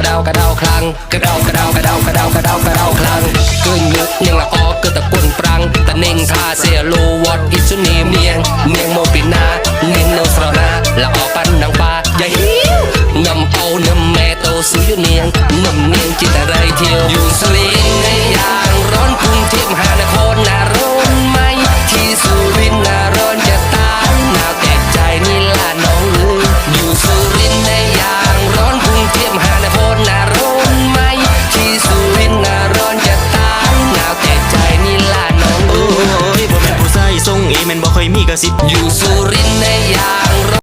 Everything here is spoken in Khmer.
កដៅកដៅខ្លាំងកដៅកដៅកដៅកដៅកដៅកដៅខ្លាំងឃើញលើកនាងល្អគឺតគុណប្រាំងតនាងថាសេឡូវ៉ាត់អ៊ីសនីនាងនាងមកពីណានាងនៅស្រណាល្អប៉ាន់នឹងបាយាយនឹមអូនឹមម៉ែតូស៊ូយូនាងនឹមនាងចិត្តរៃធាវយូស្លី ม่นบ่ค่อยมีกระสิบอยู่สุรินทร์ได้ยา